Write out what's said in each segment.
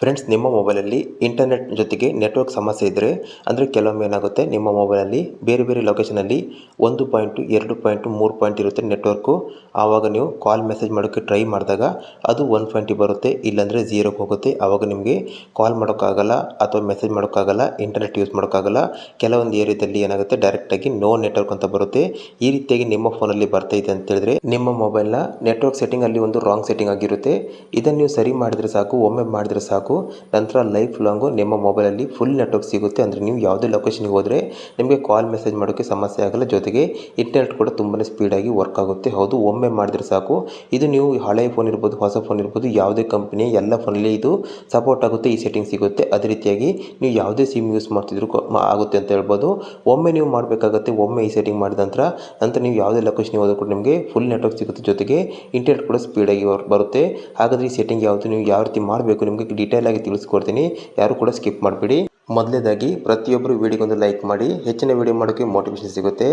Friends ನಿಮ್ಮ ಮೊಬೈಲಲ್ಲಿ internet ಜೊತೆಗೆ ನೆಟ್ವರ್ಕ್ ಸಮಸ್ಯೆ ಇದ್ದರೆ ಅಂದರೆ ಕೆಲವೊಮ್ಮೆ ಏನಾಗುತ್ತೆ, ನಿಮ್ಮ ಮೊಬೈಲಲ್ಲಿ ಬೇರೆ ಬೇರೆ ಲೊಕೇಶನಲ್ಲಿ ಒಂದು ಪಾಯಿಂಟು ಎರಡು ಪಾಯಿಂಟು ಮೂರು ಪಾಯಿಂಟ್ ಇರುತ್ತೆ ನೆಟ್ವರ್ಕು ಆವಾಗ ನೀವು ಕಾಲ್ ಮೆಸೇಜ್ ಮಾಡೋಕ್ಕೆ ಟ್ರೈ ಮಾಡಿದಾಗ ಅದು ಒನ್ ಪಾಯಿಂಟಿಗೆ ಬರುತ್ತೆ, ಇಲ್ಲಾಂದರೆ ಝೀರೋಗೆ ಹೋಗುತ್ತೆ. ಆವಾಗ ನಿಮಗೆ ಕಾಲ್ ಮಾಡೋಕ್ಕಾಗಲ್ಲ ಅಥವಾ ಮೆಸೇಜ್ ಮಾಡೋಕ್ಕಾಗಲ್ಲ ಇಂಟರ್ನೆಟ್ ಯೂಸ್ ಮಾಡೋಕ್ಕಾಗಲ್ಲ. ಕೆಲವೊಂದು ಏರಿಯಾದಲ್ಲಿ ಏನಾಗುತ್ತೆ ಡೈರೆಕ್ಟಾಗಿ ನೋ ನೆಟ್ವರ್ಕ್ ಅಂತ ಬರುತ್ತೆ. ಈ ರೀತಿಯಾಗಿ ನಿಮ್ಮ ಫೋನಲ್ಲಿ ಬರ್ತಾ ಇದೆ ಅಂತ ಹೇಳಿದ್ರೆ, ನಿಮ್ಮ ಮೊಬೈಲ್ನ ನೆಟ್ವರ್ಕ್ ಸೆಟ್ಟಿಂಗ್ ಅಲ್ಲಿ ಒಂದು ರಾಂಗ್ ಸೆಟ್ಟಿಂಗ್ ಆಗಿರುತ್ತೆ. ಇದನ್ನು ನೀವು ಸರಿ ಮಾಡಿದರೆ ಸಾಕು, ಒಮ್ಮೆ ಮಾಡಿದರೆ ಸಾಕು. ನಂತರ ಲೈಫ್ ಲಾಂಗು ನಿಮ್ಮ ಮೊಬೈಲಲ್ಲಿ ಫುಲ್ ನೆಟ್ವರ್ಕ್ ಸಿಗುತ್ತೆ. ಅಂದರೆ ನೀವು ಯಾವುದೇ ಲೊಕೇಶನ್ಗೆ ಹೋದರೆ ನಿಮಗೆ ಕಾಲ್ ಮೆಸೇಜ್ ಮಾಡೋಕ್ಕೆ ಸಮಸ್ಯೆ ಆಗಲ್ಲ. ಜೊತೆಗೆ ಇಂಟರ್ನೆಟ್ ಕೂಡ ತುಂಬಾ ಸ್ಪೀಡಾಗಿ ವರ್ಕ್ ಆಗುತ್ತೆ. ಹೌದು, ಒಮ್ಮೆ ಮಾಡಿದ್ರೆ ಸಾಕು. ಇದು ನೀವು ಹಳೆ ಫೋನ್ ಇರ್ಬೋದು, ಹೊಸ ಫೋನ್ ಇರ್ಬೋದು, ಯಾವುದೇ ಕಂಪ್ನಿ ಎಲ್ಲ ಫೋನಲ್ಲಿ ಇದು ಸಪೋರ್ಟ್ ಆಗುತ್ತೆ, ಈ ಸೆಟ್ಟಿಂಗ್ ಸಿಗುತ್ತೆ. ಅದೇ ರೀತಿಯಾಗಿ ನೀವು ಯಾವುದೇ ಸಿಮ್ ಯೂಸ್ ಮಾಡ್ತಿದ್ರು ಆಗುತ್ತೆ ಅಂತ ಹೇಳ್ಬೋದು. ಒಮ್ಮೆ ನೀವು ಮಾಡಬೇಕಾಗುತ್ತೆ, ಒಮ್ಮೆ ಈ ಸೆಟ್ಟಿಂಗ್ ಮಾಡಿದ ನಂತರ ನಂತರ ನೀವು ಯಾವುದೇ ಲೊಕೇಶನ್ಗೆ ಹೋದರೂ ಕೂಡ ನಿಮಗೆ ಫುಲ್ ನೆಟ್ವರ್ಕ್ ಸಿಗುತ್ತೆ. ಜೊತೆಗೆ ಇಂಟರ್ನೆಟ್ ಕೂಡ ಸ್ಪೀಡಾಗಿ ಬರುತ್ತೆ. ಹಾಗಾದರೆ ಈ ಸೆಟ್ಟಿಂಗ್ ಯಾವುದು, ನೀವು ಯಾವ ರೀತಿ ಮಾಡಬೇಕು, ನಿಮಗೆ ಡೀಟೇಲ್ ಆಗಿ ತಿಳಿಸ್ಕೊಡ್ತೀನಿ. ಯಾರು ಕೂಡ ಸ್ಕಿಪ್ ಮಾಡಬೇಡಿ. ಮೊದಲನೇದಾಗಿ ಪ್ರತಿಯೊಬ್ಬರು ವಿಡಿಯೋಗೊಂದು ಲೈಕ್ ಮಾಡಿ, ಹೆಚ್ಚಿನ ವಿಡಿಯೋ ಮಾಡೋಕ್ಕೆ ಮೋಟಿವೇಶನ್ ಸಿಗುತ್ತೆ.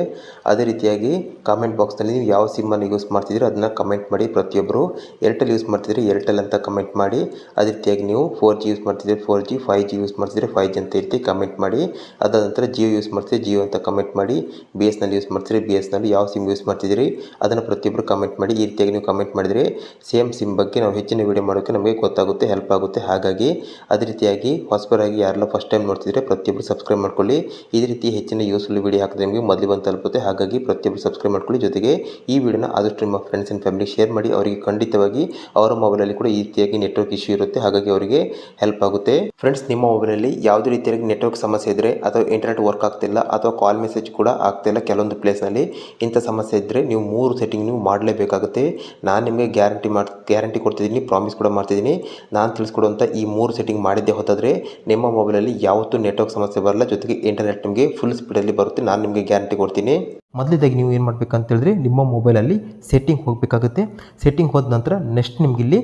ಅದೇ ರೀತಿಯಾಗಿ ಕಾಮೆಂಟ್ ಬಾಕ್ಸ್ನಲ್ಲಿ ನೀವು ಯಾವ ಸಿಮ್ಮನ್ನು ಯೂಸ್ ಮಾಡ್ತಿದ್ದೀರೋ ಅದನ್ನು ಕಮೆಂಟ್ ಮಾಡಿ ಪ್ರತಿಯೊಬ್ಬರು. ಏರ್ಟೆಲ್ ಯೂಸ್ ಮಾಡ್ತಿದ್ರೆ ಏರ್ಟೆಲ್ ಅಂತ ಕಮೆಂಟ್ ಮಾಡಿ. ಅದೇ ರೀತಿಯಾಗಿ ನೀವು ಫೋರ್ ಜಿ ಯೂಸ್ ಮಾಡ್ತಿದ್ರೆ four G five G use ಮಾಡ್ತಿದ್ರೆ ಫೈವ್ ಜಿ ಅಂತ ರೀತಿ ಕಮೆಂಟ್ ಮಾಡಿ. ಅದಾದ ನಂತರ ಜಿಯೋ ಯೂಸ್ ಮಾಡ್ತಿದ್ರೆ ಜಿಯೋ ಅಂತ ಕಮೆಂಟ್ ಮಾಡಿ. ಬಿ ಎಸ್ನಲ್ಲಿ ಯೂಸ್ ಮಾಡ್ತಿದ್ರೆ ಬಿ ಎಸ್ನಲ್ಲಿ ಯಾವ ಸಿಮ್ ಯೂಸ್ ಮಾಡ್ತಿದ್ದೀರಿ ಅದನ್ನು ಪ್ರತಿಯೊಬ್ಬರು ಕಮೆಂಟ್ ಮಾಡಿ. ಈ ರೀತಿಯಾಗಿ ನೀವು ಕಮೆಂಟ್ ಮಾಡಿದರೆ ಸೇಮ್ ಸಿಮ್ ಬಗ್ಗೆ ನಾವು ಹೆಚ್ಚಿನ ವಿಡಿಯೋ ಮಾಡೋಕ್ಕೆ ನಮಗೆ ಗೊತ್ತಾಗುತ್ತೆ ಹೆಲ್ಪ್ ಆಗುತ್ತೆ. ಹಾಗಾಗಿ ಅದೇ ರೀತಿಯಾಗಿ ಹೊಸಬರಾಗಿ ಯಾರೆಲ್ಲ ಫಸ್ಟ್ ಟೈಮ್ ನೋಡ್ತಿದ್ರೆ ಪ್ರತಿಯೊಬ್ಬರು ಸಬ್ಸ್ಕ್ರೈಬ್ ಮಾಡ್ಕೊಳ್ಳಿ. ಇದೇ ರೀತಿ ಹೆಚ್ಚಿನ ಯೂಸ್ಫುಲ್ ವೀಡಿಯೋ ಹಾಕಿದ್ರೆ ನಿಮಗೆ ಮೊದಲು ಬಂದು ತಲುಪುತ್ತೆ. ಹಾಗಾಗಿ ಪ್ರತಿಯೊಬ್ಬರು ಸಬ್ಸ್ಕ್ರೈಬ್ ಮಾಡ್ಕೊಳ್ಳಿ. ಜೊತೆಗೆ ಈ ವಿಡಿಯೋನ ಆದಷ್ಟು ನಿಮ್ಮ ಫ್ರೆಂಡ್ಸ್ ಆ್ಯಂಡ್ ಫ್ಯಾಮಿಲಿ ಶೇರ್ ಮಾಡಿ. ಅವರಿಗೆ ಖಂಡಿತವಾಗಿ ಅವರ ಮೊಬೈಲಲ್ಲಿ ಕೂಡ ಈ ರೀತಿಯಾಗಿ ನೆಟ್ವರ್ಕ್ ಇಶ್ಯೂ ಇರುತ್ತೆ. ಹಾಗಾಗಿ ಅವರಿಗೆ ಹೆಲ್ಪ್ ಆಗುತ್ತೆ. ಫ್ರೆಂಡ್ಸ್ ನಿಮ್ಮ ಮೊಬೈಲಲ್ಲಿ ಯಾವುದೇ ರೀತಿಯಾಗಿ ನೆಟ್ವರ್ಕ್ ಸಮಸ್ಯೆ ಇದ್ದರೆ ಅಥವಾ ಇಂಟರ್ನೆಟ್ ವರ್ಕ್ ಆಗ್ತಿಲ್ಲ ಅಥವಾ ಕಾಲ್ ಮೆಸೇಜ್ ಕೂಡ ಆಗ್ತಿಲ್ಲ ಕೆಲವೊಂದು ಪ್ಲೇಸ್ನಲ್ಲಿ ಇಂಥ ಸಮಸ್ಯೆ ಇದ್ದರೆ ನೀವು ಮೂರು ಸೆಟ್ಟಿಂಗ್ ನೀವು ಮಾಡಲೇಬೇಕಾಗುತ್ತೆ. ನಾನು ನಿಮಗೆ ಗ್ಯಾರಂಟಿ ಮಾಡಿ ಗ್ಯಾರಂಟಿ ಕೊಡ್ತಿದ್ದೀನಿ ಪ್ರಾಮಿಸ್ ಕೂಡ ಮಾಡ್ತಿದ್ದೀನಿ. ನಾನು ತಿಳಿಸ್ಕೊಡುವಂಥ ಈ ಮೂರು ಸೆಟ್ಟಿಂಗ್ ಮಾಡಿದ್ದೆ ಹೊತ್ತಾದರೆ ನಿಮ್ಮ ಮೊಬೈಲಲ್ಲಿ ಯಾವತ್ತೂ ನೆಟ್ವರ್ಕ್ ಸಮಸ್ಯೆ ಬರಲ್ಲ. ಜೊತೆಗೆ ಇಂಟರ್ನೆಟ್ ನಿಮಗೆ ಫುಲ್ ಸ್ಪೀಡಲ್ಲಿ ಬರುತ್ತೆ. ನಾನು ನಿಮಗೆ ಗ್ಯಾರಂಟಿ ಕೊಡ್ತೀನಿ. ಮೊದಲೇದಾಗಿ ನೀವು ಏನು ಮಾಡಬೇಕಂತ ಹೇಳಿದ್ರೆ ನಿಮ್ಮ ಮೊಬೈಲಲ್ಲಿ ಸೆಟ್ಟಿಂಗ್ ಹೋಗಬೇಕಾಗುತ್ತೆ. ಸೆಟ್ಟಿಂಗ್ ಹೋದ ನಂತರ ನೆಕ್ಸ್ಟ್ ನಿಮಗಿಲ್ಲಿ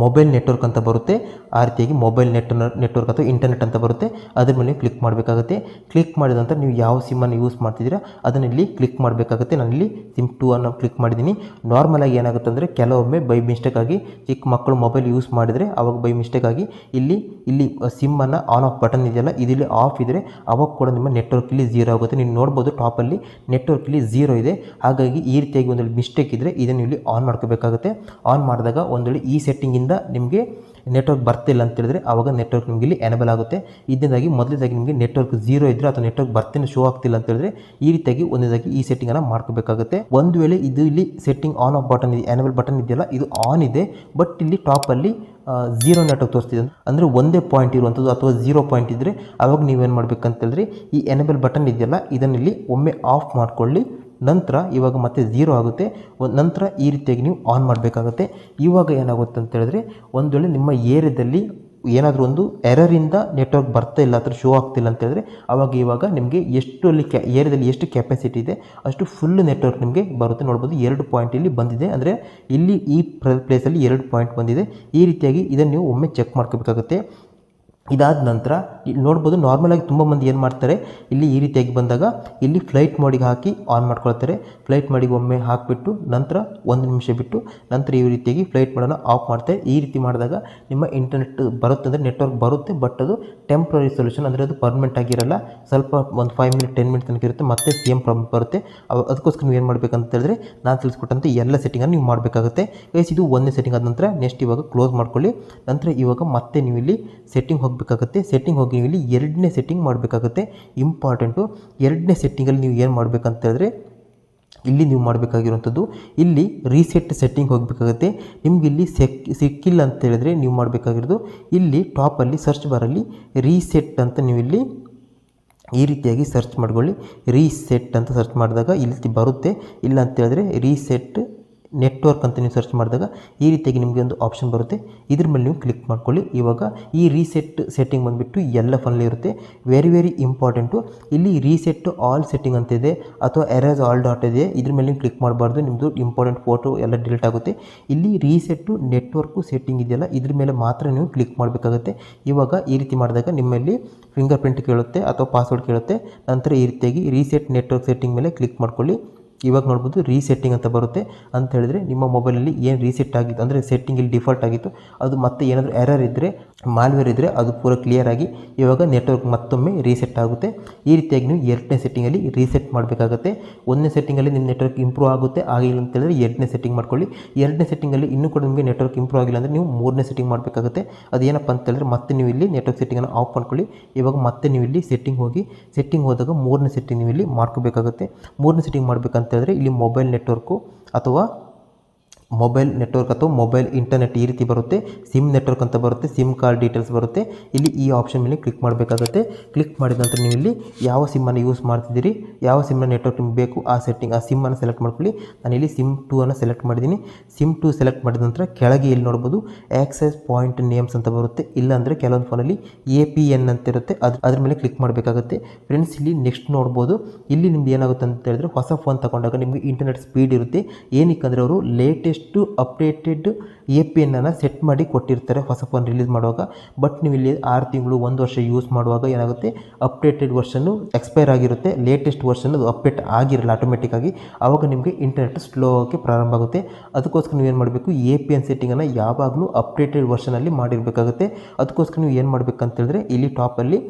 ಮೊಬೈಲ್ ನೆಟ್ವರ್ಕ್ ಅಂತ ಬರುತ್ತೆ. ಆ ರೀತಿಯಾಗಿ ಮೊಬೈಲ್ ನೆಟ್ ನೆಟ್ವರ್ಕ್ ಅಥವಾ ಇಂಟರ್ನೆಟ್ ಅಂತ ಬರುತ್ತೆ. ಅದ್ರ ಮೇಲೆ ಕ್ಲಿಕ್ ಮಾಡಬೇಕಾಗುತ್ತೆ. ಕ್ಲಿಕ್ ಮಾಡಿದ ನಂತರ ನೀವು ಯಾವ ಸಿಮ್ಮನ್ನು ಯೂಸ್ ಮಾಡ್ತಿದ್ದೀರಾ, ಅದನ್ನು ಇಲ್ಲಿ ಕ್ಲಿಕ್ ಮಾಡಬೇಕಾಗುತ್ತೆ. ನಾನು ಇಲ್ಲಿ ಸಿಮ್ ಟೂ ಅನ್ನು ಕ್ಲಿಕ್ ಮಾಡಿದ್ದೀನಿ. ನಾರ್ಮಲಾಗಿ ಏನಾಗುತ್ತೆ ಅಂದರೆ ಕೆಲವೊಮ್ಮೆ ಬೈ ಮಿಸ್ಟೇಕ್ ಆಗಿ ಚಿಕ್ಕ ಮಕ್ಕಳು ಮೊಬೈಲ್ ಯೂಸ್ ಮಾಡಿದರೆ ಅವಾಗ ಬೈ ಮಿಸ್ಟೇಕ್ ಆಗಿ ಇಲ್ಲಿ ಇಲ್ಲಿ ಸಿಮ್ಮನ್ನು ಆನ್ ಆಫ್ ಬಟನ್ ಇದೆಯಲ್ಲ, ಇದಿಲ್ಲಿ ಆಫ್ ಇದ್ದರೆ ಅವಾಗ ಕೂಡ ನಿಮ್ಮ ನೆಟ್ವರ್ಕ್ ಇಲ್ಲಿ ಝೀರೋ ಆಗುತ್ತೆ. ನೀವು ನೋಡ್ಬೋದು ಟಾಪಲ್ಲಿ ನೆಟ್ವರ್ಕ್ ಇಲ್ಲಿ ಝೀರೋ ಇದೆ. ಹಾಗಾಗಿ ಈ ರೀತಿಯಾಗಿ ಒಂದು ಮಿಸ್ಟೇಕ್ ಇದ್ದರೆ ಇದನ್ನು ಇಲ್ಲಿ ಆನ್ ಮಾಡ್ಕೋಬೇಕಾಗುತ್ತೆ. ಆನ್ ಮಾಡಿದಾಗ ಒಂದು ಈ ಈ ಸೆಟ್ಟಿಂಗಿಂದ ನಿಮಗೆ ನೆಟ್ವರ್ಕ್ ಬರ್ತಿಲ್ಲ ಅಂತ ಹೇಳಿದ್ರೆ ಆವಾಗ ನೆಟ್ವರ್ಕ್ ನಿಮಗೆ ಇಲ್ಲಿ ಎನೇಬಲ್ ಆಗುತ್ತೆ. ಇದರಿಂದಾಗಿ ಮೊದಲನೇದಾಗಿ ನಿಮಗೆ ನೆಟ್ವರ್ಕ್ ಜೀರೋ ಇದ್ದರೆ ಅಥವಾ ನೆಟ್ವರ್ಕ್ ಬರ್ತಿನ ಶೋ ಆಗ್ತಿಲ್ಲ ಅಂತ ಹೇಳಿದ್ರೆ ಈ ರೀತಿಯಾಗಿ ಒಂದೇದಾಗಿ ಈ ಸೆಟ್ಟಿಂಗನ್ನು ಮಾಡ್ಕೋಬೇಕಾಗುತ್ತೆ. ಒಂದು ವೇಳೆ ಇದು ಇಲ್ಲಿ ಸೆಟ್ಟಿಂಗ್ ಆನ್ ಆಫ್ ಬಟನ್ ಇದೆ ಎನೇಬಲ್ ಬಟನ್ ಇದೆಯಲ್ಲ, ಇದು ಆನ್ ಇದೆ ಬಟ್ ಇಲ್ಲಿ ಟಾಪಲ್ಲಿ ಝೀರೋ ನೆಟ್ವರ್ಕ್ ತೋರಿಸ್ತಿದೆ ಅಂದರೆ ಒಂದೇ ಪಾಯಿಂಟ್ ಇರುವಂಥದ್ದು ಅಥವಾ ಝೀರೋ ಪಾಯಿಂಟ್ ಇದ್ದರೆ ಆವಾಗ ನೀವೇನು ಮಾಡಬೇಕಂತೇಳಿದ್ರೆ ಈ ಎನೇಬಲ್ ಬಟನ್ ಇದೆಯಲ್ಲ, ಇದನ್ನು ಇಲ್ಲಿ ಒಮ್ಮೆ ಆಫ್ ಮಾಡ್ಕೊಳ್ಳಿ. ನಂತರ ಇವಾಗ ಮತ್ತೆ ಝೀರೋ ಆಗುತ್ತೆ. ನಂತರ ಈ ರೀತಿಯಾಗಿ ನೀವು ಆನ್ ಮಾಡಬೇಕಾಗುತ್ತೆ. ಇವಾಗ ಏನಾಗುತ್ತೆ ಅಂತ ಹೇಳಿದ್ರೆ, ಒಂದು ವೇಳೆ ನಿಮ್ಮ ಏರಿಯಾದಲ್ಲಿ ಏನಾದರೂ ಒಂದು ಎರರಿಂದ ನೆಟ್ವರ್ಕ್ ಬರ್ತಾ ಇಲ್ಲ ಅಥವಾ ಶೋ ಆಗ್ತಿಲ್ಲ ಅಂತ ಹೇಳಿದ್ರೆ, ಅವಾಗ ಇವಾಗ ನಿಮಗೆ ಎಷ್ಟು ಅಲ್ಲಿ ಕ್ಯಾ ಏರಿಯಾದಲ್ಲಿ ಎಷ್ಟು ಕೆಪಾಸಿಟಿ ಇದೆ, ಅಷ್ಟು ಫುಲ್ ನೆಟ್ವರ್ಕ್ ನಿಮಗೆ ಬರುತ್ತೆ. ನೋಡ್ಬೋದು ಎರಡು ಪಾಯಿಂಟ್ ಇಲ್ಲಿ ಬಂದಿದೆ. ಅಂದರೆ ಇಲ್ಲಿ ಈ ಪ್ಲೇಸಲ್ಲಿ ಎರಡು ಪಾಯಿಂಟ್ ಬಂದಿದೆ. ಈ ರೀತಿಯಾಗಿ ಇದನ್ನು ನೀವು ಒಮ್ಮೆ ಚೆಕ್ ಮಾಡ್ಕೋಬೇಕಾಗುತ್ತೆ. ಇದಾದ ನಂತರ ಇಲ್ಲಿ ನೋಡ್ಬೋದು ನಾರ್ಮಲಾಗಿ ತುಂಬ ಮಂದಿ ಏನು ಮಾಡ್ತಾರೆ, ಇಲ್ಲಿ ಈ ರೀತಿಯಾಗಿ ಬಂದಾಗ ಇಲ್ಲಿ ಫ್ಲೈಟ್ ಮೋಡಿಗೆ ಹಾಕಿ ಆನ್ ಮಾಡ್ಕೊಳ್ತಾರೆ. ಫ್ಲೈಟ್ ಮೋಡಿಗೆ ಒಮ್ಮೆ ಹಾಕಿಬಿಟ್ಟು ನಂತರ ಒಂದು ನಿಮಿಷ ಬಿಟ್ಟು ನಂತರ ಈ ರೀತಿಯಾಗಿ ಫ್ಲೈಟ್ ಮೋಡನ್ನು ಆಫ್ ಮಾಡ್ತಾರೆ ಈ ರೀತಿ ಮಾಡಿದಾಗ ನಿಮ್ಮ ಇಂಟರ್ನೆಟ್ ಬರುತ್ತೆ ಅಂದರೆ ನೆಟ್ವರ್ಕ್ ಬರುತ್ತೆ ಬಟ್ ಅದು ಟೆಂಪ್ರರಿ ಸೊಲ್ಯೂಷನ್ ಅಂದರೆ ಅದು ಪರ್ಮನೆಂಟ್ ಆಗಿರಲ್ಲ. ಸ್ವಲ್ಪ ಒಂದು ಫೈವ್ ಮಿನಿಟ್ ಟೆನ್ ಮಿನಿಟ್ ತನಕ ಇರುತ್ತೆ, ಮತ್ತೆ ಸೇಮ್ ಪ್ರಾಬ್ಲಮ್ ಬರುತ್ತೆ. ಅದಕ್ಕೋಸ್ಕರ ನೀವು ಏನು ಮಾಡಬೇಕಂತ ಹೇಳಿದ್ರೆ ನಾನು ತಿಳಿಸ್ಕೊಟ್ಟಂತೆ ಎಲ್ಲ ಸೆಟ್ಟಿಂಗನ್ನು ನೀವು ಮಾಡಬೇಕಾಗುತ್ತೆ. ಗೈಸ್ ಇದು ಒಂದೇ ಸೆಟ್ಟಿಂಗ್ ಆದ ನಂತರ ನೆಕ್ಸ್ಟ್ ಇವಾಗ ಕ್ಲೋಸ್ ಮಾಡ್ಕೊಳ್ಳಿ. ನಂತರ ಇವಾಗ ಮತ್ತೆ ನೀವು ಇಲ್ಲಿ ಸೆಟ್ಟಿಂಗ್ ಹೋಗಬೇಕಾಗುತ್ತೆ ಸೆಟ್ಟಿಂಗ್ ಹೋಗಿ ಇಲ್ಲಿ ಎರಡನೇ ಸೆಟ್ಟಿಂಗ್ ಮಾಡಬೇಕಾಗುತ್ತೆ ಇಂಪಾರ್ಟೆಂಟು ಎರಡನೇ ಸೆಟ್ಟಿಂಗಲ್ಲಿ ನೀವು ಏನು ಮಾಡಬೇಕಂತ ಹೇಳಿದ್ರೆ, ಇಲ್ಲಿ ನೀವು ಮಾಡಬೇಕಾಗಿರುವಂಥದ್ದು, ಇಲ್ಲಿ ರೀಸೆಟ್ ಸೆಟ್ಟಿಂಗ್ ಹೋಗಬೇಕಾಗುತ್ತೆ, ನಿಮ್ಗೆ ಇಲ್ಲಿ ಸೆಕ್ ಸಿಕ್ಕಿಲ್ಲ ಅಂತ ಹೇಳಿದ್ರೆ ನೀವು ಮಾಡಬೇಕಾಗಿರೋದು, ಇಲ್ಲಿ ಟಾಪಲ್ಲಿ ಸರ್ಚ್ ಬಾರಲ್ಲಿ ರೀಸೆಟ್ ಅಂತ ನೀವು ಇಲ್ಲಿ ಈ ರೀತಿಯಾಗಿ ಸರ್ಚ್ ಮಾಡ್ಕೊಳ್ಳಿ ರೀಸೆಟ್ ಅಂತ ಸರ್ಚ್ ಮಾಡಿದಾಗ ಇಲ್ಲಿ ಬರುತ್ತೆ, ಇಲ್ಲ ಅಂತ ಹೇಳಿದ್ರೆ ರೀಸೆಟ್ ನೆಟ್ವರ್ಕ್ ಅಂತ ನೀವು ಸರ್ಚ್ ಮಾಡಿದಾಗ ಈ ರೀತಿಯಾಗಿ ನಿಮಗೆ ಒಂದು ಆಪ್ಷನ್ ಬರುತ್ತೆ. ಇದ್ರ ಮೇಲೆ ನೀವು ಕ್ಲಿಕ್ ಮಾಡ್ಕೊಳ್ಳಿ. ಇವಾಗ ಈ ರೀಸೆಟ್ ಸೆಟ್ಟಿಂಗ್ ಬಂದುಬಿಟ್ಟು ಎಲ್ಲ ಫೋನಲ್ಲಿ ಇರುತ್ತೆ. ವೆರಿ ವೆರಿ ಇಂಪಾರ್ಟೆಂಟು ಇಲ್ಲಿ ರೀಸೆಟ್ ಆಲ್ ಸೆಟ್ಟಿಂಗ್ ಅಂತ ಇದೆ. ಅಥವಾ ಎರೇಸ್ ಆಲ್ ಡಾಟ್ ಇದೆ. ಇದ್ರ ಮೇಲೆ ನೀವು ಕ್ಲಿಕ್ ಮಾಡಬಾರ್ದು. ನಿಮ್ಮದು ಇಂಪಾರ್ಟೆಂಟ್ ಫೋಟೋ ಎಲ್ಲ ಡಿಲೀಟ್ ಆಗುತ್ತೆ. ಇಲ್ಲಿ ರೀಸೆಟ್ಟು ನೆಟ್ವರ್ಕು ಸೆಟ್ಟಿಂಗ್ ಇದೆಯಲ್ಲ, ಇದ್ರ ಮೇಲೆ ಮಾತ್ರ ನೀವು ಕ್ಲಿಕ್ ಮಾಡಬೇಕಾಗುತ್ತೆ. ಇವಾಗ ಈ ರೀತಿ ಮಾಡಿದಾಗ ನಿಮ್ಮಲ್ಲಿ ಫಿಂಗರ್ ಪ್ರಿಂಟ್ ಕೇಳುತ್ತೆ ಅಥವಾ ಪಾಸ್ವರ್ಡ್ ಕೇಳುತ್ತೆ. ನಂತರ ಈ ರೀತಿಯಾಗಿ ರೀಸೆಟ್ ನೆಟ್ವರ್ಕ್ ಸೆಟ್ಟಿಂಗ್ ಮೇಲೆ ಕ್ಲಿಕ್ ಮಾಡ್ಕೊಳ್ಳಿ. ಇವಾಗ ನೋಡ್ಬೋದು ರೀಸೆಟ್ಟಿಂಗ್ ಅಂತ ಬರುತ್ತೆ. ಅಂತ ಹೇಳಿದ್ರೆ ನಿಮ್ಮ ಮೊಬೈಲಲ್ಲಿ ಏನು ರೀಸೆಟ್ ಆಗಿತ್ತು ಅಂದರೆ ಸೆಟ್ಟಿಂಗ್ ಇಲ್ಲಿ ಡಿಫಾಲ್ಟ್ ಆಗಿತ್ತು. ಅದು ಮತ್ತೆ ಏನಾದರೂ ಎರರ್ ಇದ್ದರೆ ಮಾಲ್ವೇರ್ ಇದ್ದರೆ ಅದು ಪೂರ ಕ್ಲಿಯರ್ ಆಗಿ ಇವಾಗ ನೆಟ್ವರ್ಕ್ ಮತ್ತೊಮ್ಮೆ ರೀಸೆಟ್ ಆಗುತ್ತೆ. ಈ ರೀತಿಯಾಗಿ ನೀವು ಎರಡನೇ ಸೆಟ್ಟಿಂಗಲ್ಲಿ ರೀಸೆಟ್ ಮಾಡಬೇಕಾಗುತ್ತೆ. ಒಂದನೇ ಸೆಟ್ಟಿಂಗಲ್ಲಿ ನಿಮ್ಮ ನೆಟ್ವರ್ಕ್ ಇಂಪ್ರೂವ್ ಆಗುತ್ತೆ, ಆಗಿಲ್ಲ ಅಂತ ಹೇಳಿದ್ರೆ ಎರಡನೇ ಸೆಟ್ಟಿಂಗ್ ಮಾಡ್ಕೊಳ್ಳಿ. ಎರಡನೇ ಸೆಟ್ಟಿಂಗಲ್ಲಿ ಇನ್ನೂ ಕೂಡ ನಿಮಗೆ ನೆಟ್ವರ್ಕ್ ಇಂಪ್ರೂವ್ ಆಗಿಲ್ಲ ಅಂದರೆ ನೀವು ಮೂರನೇ ಸೆಟ್ಟಿಂಗ್ ಮಾಡಬೇಕಾಗುತ್ತೆ. ಅದೇನಪ್ಪ ಅಂತ ಹೇಳಿದ್ರೆ ಮತ್ತೆ ನೀವು ಇಲ್ಲಿ ನೆಟ್ವರ್ಕ್ ಸೆಟ್ಟಿಂಗನ್ನು ಆಫ್ ಮಾಡ್ಕೊಳ್ಳಿ. ಇವಾಗ ಮತ್ತೆ ನೀವು ಇಲ್ಲಿ ಸೆಟ್ಟಿಂಗ್ ಹೋಗಿ ಸೆಟ್ಟಿಂಗ್ ಹೋದಾಗ ಮೂರನೇ ಸೆಟ್ಟಿಂಗ್ ನೀವು ಇಲ್ಲಿ ಮಾಡ್ಕೋಬೇಕಾಗುತ್ತೆ. ಮೂರನೇ ಸೆಟ್ಟಿಂಗ್ ಮಾಡಬೇಕಂತ ಹೇಳಿದ್ರೆ ಇಲ್ಲಿ ಮೊಬೈಲ್ ನೆಟ್ವರ್ಕು ಅಥವಾ ಮೊಬೈಲ್ ನೆಟ್ವರ್ಕ್ ಅಥವಾ ಮೊಬೈಲ್ ಇಂಟರ್ನೆಟ್ ಈ ರೀತಿ ಬರುತ್ತೆ. ಸಿಮ್ ನೆಟ್ವರ್ಕ್ ಅಂತ ಬರುತ್ತೆ. ಸಿಮ್ ಕಾರ್ಡ್ ಡೀಟೇಲ್ಸ್ ಬರುತ್ತೆ. ಇಲ್ಲಿ ಈ ಆಪ್ಷನ್ ಮೇಲೆ ಕ್ಲಿಕ್ ಮಾಡಬೇಕಾಗುತ್ತೆ. ಕ್ಲಿಕ್ ಮಾಡಿದ ನಂತರ ನೀವು ಇಲ್ಲಿ ಯಾವ ಸಿಮ್ಮನ್ನು ಯೂಸ್ ಮಾಡ್ತಿದ್ದೀರಿ, ಯಾವ ಸಿಮ್ನ ನೆಟ್ವರ್ಕ್ ನಿಮ್ಗೆ ಬೇಕು, ಆ ಸೆಟ್ಟಿಂಗ್ ಆ ಸಿಮ್ಮನ್ನು ಸೆಲೆಕ್ಟ್ ಮಾಡ್ಕೊಳ್ಳಿ. ನಾನು ಇಲ್ಲಿ ಸಿಮ್ ಟೂ ಅನ್ನು ಸೆಲೆಕ್ಟ್ ಮಾಡಿದ್ದೀನಿ. ಸಿಮ್ ಟು ಸೆಲೆಕ್ಟ್ ಮಾಡಿದ ನಂತರ ಕೆಳಗೆ ಇಲ್ಲಿ ನೋಡ್ಬೋದು ಆಕ್ಸೆಸ್ ಪಾಯಿಂಟ್ ನೇಮ್ಸ್ ಅಂತ ಬರುತ್ತೆ. ಇಲ್ಲಾಂದರೆ ಕೆಲವೊಂದು ಫೋನಲ್ಲಿ ಎ ಪಿ ಎನ್ ಅಂತ ಇರುತ್ತೆ. ಅದು, ಅದ್ರ ಮೇಲೆ ಕ್ಲಿಕ್ ಮಾಡಬೇಕಾಗುತ್ತೆ. ಫ್ರೆಂಡ್ಸ್ ಇಲ್ಲಿ ನೆಕ್ಸ್ಟ್ ನೋಡ್ಬೋದು. ಇಲ್ಲಿ ನಿಮ್ದು ಏನಾಗುತ್ತೆ ಅಂತ ಹೇಳಿದ್ರೆ ಹೊಸ ಫೋನ್ ತಗೊಂಡಾಗ ನಿಮಗೆ ಇಂಟರ್ನೆಟ್ ಸ್ಪೀಡ್ ಇರುತ್ತೆ. ಏನಕ್ಕೆ ಅಂದರೆ ಅವರು ಲೇಟೆಸ್ಟು ಅಪ್ಡೇಟೆಡ್ ಎ ಪಿ ಎನ್ನನ್ನು ಸೆಟ್ ಮಾಡಿ ಕೊಟ್ಟಿರ್ತಾರೆ ಹೊಸ ಫೋನ್ ರಿಲೀಸ್ ಮಾಡುವಾಗ. ಬಟ್ ನೀವು ಇಲ್ಲಿ ಆರು ತಿಂಗಳು, ಒಂದು ವರ್ಷ ಯೂಸ್ ಮಾಡುವಾಗ ಏನಾಗುತ್ತೆ? ಅಪ್ಡೇಟೆಡ್ ವರ್ಷನ್ನು ಎಕ್ಸ್ಪೈರ್ ಆಗಿರುತ್ತೆ. ಲೇಟೆಸ್ಟ್ ವರ್ಷನ್ ಅದು ಅಪ್ಡೇಟ್ ಆಗಿರಲ್ಲ ಆಟೋಮೆಟಿಕ್ ಆಗಿ. ಆವಾಗ ನಿಮಗೆ ಇಂಟರ್ನೆಟ್ ಸ್ಲೋ ಆಗಿ ಪ್ರಾರಂಭ ಆಗುತ್ತೆ. ಅದಕ್ಕೋಸ್ಕರ ನೀವು ಏನು ಮಾಡಬೇಕು? ಎ ಪಿ ಎನ್ ಸೆಟ್ಟಿಂಗನ್ನು ಯಾವಾಗಲೂ ಅಪ್ಡೇಟೆಡ್ ವರ್ಷನಲ್ಲಿ ಮಾಡಿರಬೇಕಾಗುತ್ತೆ. ಅದಕ್ಕೋಸ್ಕರ ನೀವು ಏನು ಮಾಡಬೇಕಂತ ಹೇಳಿದ್ರೆ, ಇಲ್ಲಿ ಟಾಪಲ್ಲಿ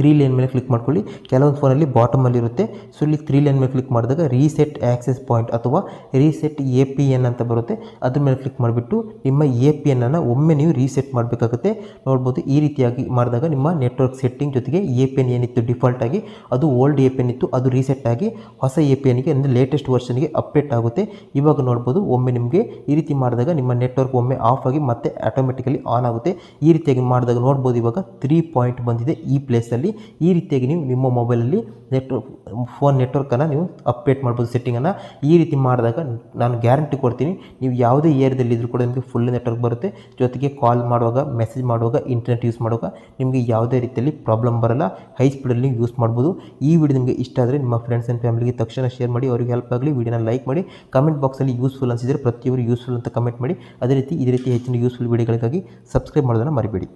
ತ್ರೀ ಲೈನ್ ಮೇಲೆ ಕ್ಲಿಕ್ ಮಾಡ್ಕೊಳ್ಳಿ. ಕೆಲವೊಂದು ಫೋನಲ್ಲಿ ಬಾಟಮಲ್ಲಿರುತ್ತೆ ಸೊ ಇಲ್ಲಿ ತ್ರೀ ಲೈನ್ ಮೇಲೆ ಕ್ಲಿಕ್ ಮಾಡಿದಾಗ ರೀಸೆಟ್ ಆ್ಯಕ್ಸೆಸ್ ಪಾಯಿಂಟ್ ಅಥವಾ ರೀಸೆಟ್ ಎ ಪಿ ಎನ್ ಅಂತ ಬರುತ್ತೆ. ಅದ್ರ ಮೇಲೆ ಕ್ಲಿಕ್ ಮಾಡಿಬಿಟ್ಟು ನಿಮ್ಮ ಎ ಪಿ ಎನ್ನನ್ನು ಒಮ್ಮೆ ನೀವು ರೀಸೆಟ್ ಮಾಡಬೇಕಾಗುತ್ತೆ. ನೋಡ್ಬೋದು ಈ ರೀತಿಯಾಗಿ ಮಾಡಿದಾಗ ನಿಮ್ಮ ನೆಟ್ವರ್ಕ್ ಸೆಟ್ಟಿಂಗ್ ಜೊತೆಗೆ ಎ ಪಿ ಎನ್ ಏನಿತ್ತು ಡಿಫಾಲ್ಟ್ ಆಗಿ, ಅದು ಓಲ್ಡ್ ಎ ಪಿ ಎನ್ ಇತ್ತು, ಅದು ರೀಸೆಟ್ ಆಗಿ ಹೊಸ ಎ ಪಿ ಎನ್ಗೆ ಅಂದರೆ ಲೇಟೆಸ್ಟ್ ವರ್ಷನ್ಗೆ ಅಪ್ಡೇಟ್ ಆಗುತ್ತೆ. ಇವಾಗ ನೋಡ್ಬೋದು ಒಮ್ಮೆ ನಿಮಗೆ ಈ ರೀತಿ ಮಾಡಿದಾಗ ನಿಮ್ಮ ನೆಟ್ವರ್ಕ್ ಒಮ್ಮೆ ಆಫ್ ಆಗಿ ಮತ್ತೆ ಆಟೋಮೆಟಿಕಲಿ ಆನ್ ಆಗುತ್ತೆ. ಈ ರೀತಿಯಾಗಿ ಮಾಡಿದಾಗ ನೋಡ್ಬೋದು ಇವಾಗ ತ್ರೀ ಪಾಯಿಂಟ್ ಬಂದಿದೆ ಈ ಪ್ಲೇಸಲ್ಲಿ ಈ ರೀತಿಯಾಗಿ ನೀವು ನಿಮ್ಮ ಮೊಬೈಲಲ್ಲಿ ನೆಟ್ವರ್ಕ್, ಫೋನ್ ನೆಟ್ವರ್ಕನ್ನು ನೀವು ಅಪ್ಡೇಟ್ ಮಾಡ್ಬೋದು, ಸೆಟ್ಟಿಂಗನ್ನು. ಈ ರೀತಿ ಮಾಡಿದಾಗ ನಾನು ಗ್ಯಾರಂಟಿ ಕೊಡ್ತೀನಿ, ನೀವು ಯಾವುದೇ ಏರಿಯಾದಲ್ಲಿ ಇದ್ರೂ ಕೂಡ ನಿಮಗೆ ಫುಲ್ ನೆಟ್ವರ್ಕ್ ಬರುತ್ತೆ. ಜೊತೆಗೆ ಕಾಲ್ ಮಾಡುವಾಗ, ಮೆಸೇಜ್ ಮಾಡುವಾಗ, ಇಂಟರ್ನೆಟ್ ಯೂಸ್ ಮಾಡುವಾಗ ನಿಮಗೆ ಯಾವುದೇ ರೀತಿಯಲ್ಲಿ ಪ್ರಾಬ್ಲಮ್ ಬರಲ್ಲ. ಹೈ ಸ್ಪೀಡಲ್ಲಿ ನೀವು ಯೂಸ್ ಮಾಡ್ಬೋದು. ಈ ವಿಡಿಯೋ ನಿಮಗೆ ಇಷ್ಟ ಆದರೆ ನಿಮ್ಮ ಫ್ರೆಂಡ್ಸ್ ಆ್ಯಂಡ್ ಫ್ಯಾಮಿಲಿಗೆ ತಕ್ಷಣ ಶೇರ್ ಮಾಡಿ, ಅವರಿಗೆ ಹೆಲ್ಪ್ ಆಗಲಿ, ವಿಡಿಯೋನ ಲೈಕ್ ಮಾಡಿ. ಕಮೆಂಟ್ ಬಾಕ್ಸಲ್ಲಿ ಯೂಸ್ಫುಲ್ ಅನಿಸಿದರೆ ಪ್ರತಿಯೊಬ್ಬರು ಯೂಸ್ಫುಲ್ ಅಂತ ಕಮೆಂಟ್ ಮಾಡಿ. ಅದೇ ರೀತಿ, ಇದೇ ರೀತಿ ಹೆಚ್ಚಿನ ಯೂಸ್ಫುಲ್ ವಿಡಿಯೋಗಳಿಗಾಗಿ ಸಬ್ಸ್ಕ್ರೈಬ್ ಮಾಡೋದನ್ನು ಮರಿಬೇಡಿ.